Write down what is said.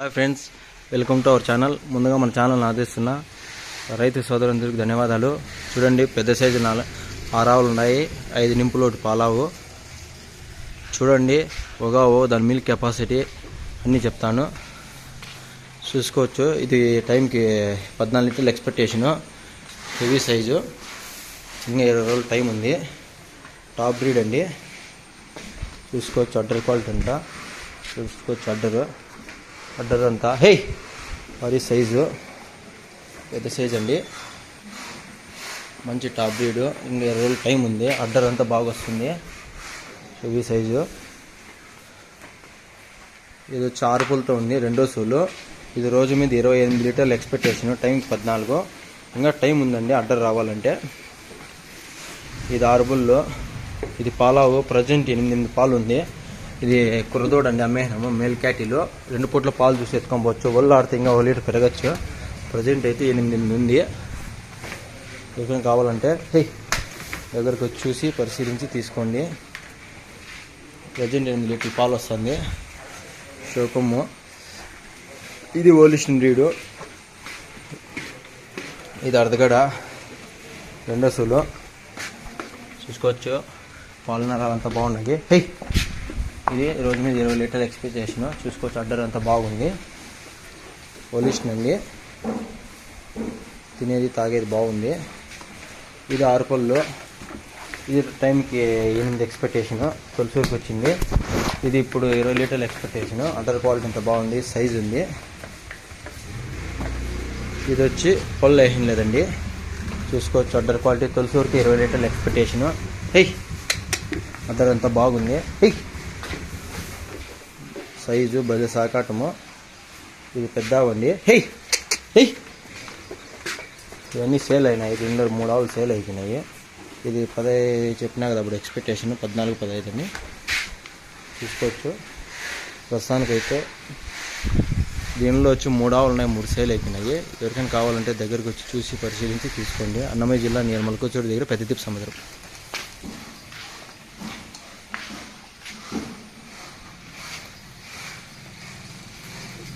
Hi friends welcome to our channel ముందుగా మన ఛానల్ని ఆదేశిస్తున్న రైతు సోదరులందరికీ ధన్యవాదాలు. చూడండి పెద్ద సైజు నాలుగు ఆరావులు ఉన్నాయి. ఐదు నింపులు ఒకటి పాలావు. చూడండి ఒగావు దాని మిల్క్ కెపాసిటీ అన్నీ చెప్తాను. చూసుకోవచ్చు. ఇది టైంకి పద్నాలుగు లీటర్లు ఎక్స్పెక్టేషను హెవీ సైజు ఇంకా ఇరవై రోజులు టైం ఉంది. టాప్ బ్రీడ్ అండి. చూసుకోవచ్చు అడ్డర్ క్వాలిటీ ఉంటా చూసుకోవచ్చు అడ్డరు అడ్డర్ అంతా హే! మరి సైజు. పెద్ద సైజ్ అండి. మంచి టాప్ బ్రీడ్. ఇంకా ఇరవై రోజులు టైం ఉంది. అడ్డర్ అంతా బాగా వస్తుంది. Heavy size. ఇది వచ్చి ఉంది రెండో సూలు. ఇది రోజు మీద ఇరవై ఎనిమిది లీటర్లు ఎక్స్పెక్టేషన్. టైం పద్నాలుగు. ఇంకా టైం ఉందండి అడ్డర్ రావాలంటే. ఇది ఆరు ఇది పాలావు. ప్రజెంట్ ఎనిమిది ఎనిమిది పాలు ఉంది. ఇది కుర్రదోడు అండి అమ్మేనాము మేల్ క్యాటీలో. రెండు పూట్ల పాలు చూసి ఎత్తుకోవచ్చు ఒళ్ళు ఆడితే ఇంకా ఒక లీటర్ పెరగచ్చు. ప్రజెంట్ అయితే ఎనిమిది ఎనిమిది ఉంది. ఎవరికైనా కావాలంటే హే దగ్గరకు వచ్చి చూసి పరిశీలించి తీసుకోండి. ప్రజెంట్ ఎనిమిది లీటర్ పాలు వస్తుంది. శోకము. ఇది ఓలిషన్ బ్రీడు. ఇది అర్ధగడ. రెండో సూలు. చూసుకోవచ్చు. పాలు అంతా బాగున్నాయి. హే ఇది రోజు మీద ఇరవై లీటర్లు ఎక్స్పెక్ట్ చేసిన. చూసుకోవచ్చు అడ్డర్ అంతా బాగుంది. ఒలిషన్ అండి తినేది తాగేది బాగుంది. ఇది ఆరు పళ్ళు. ఇది టైంకి ఎనిమిది ఎక్స్పెక్టేషన్ తొలిసూరికి వచ్చింది. ఇది ఇప్పుడు ఇరవై లీటర్ల ఎక్స్పెక్టేషన్ అడ్డర్ క్వాలిటీ అంత బాగుంది. సైజు ఉంది. ఇది వచ్చి పళ్ళు వేసిన లేదండి. చూసుకోవచ్చు అడ్డర్ క్వాలిటీ తొలిసూరికి ఇరవై లీటర్ల ఎక్స్పెక్టేషన్ హెయ్ అడ్డర్ అంతా బాగుంది. హెయ్ సైజు భలే సాకాటము. ఇది పెద్ద హెయ్! హెయ్! ఇవన్నీ సేల్ అయినాయి. రెండు మూడు ఆవులు సేల్ అయిపోయినాయి. ఇది పదహైదు చెప్పినా కదా అప్పుడు ఎక్స్పెక్టేషన్ పద్నాలుగు పదహైదు తీసుకోవచ్చు. చూసుకోవచ్చు ప్రస్తుతానికైతే దీనిలో వచ్చి మూడు ఆవులు ఉన్నాయి మూడు సేల్ అయిపోయినాయి. ఎవరికైనా కావాలంటే దగ్గరికి వచ్చి చూసి పరిశీలించి తీసుకోండి. అన్నమయ్య జిల్లా నిర్మల్కొచ్చోడి దగ్గర పెద్దదీప్ సముద్రం.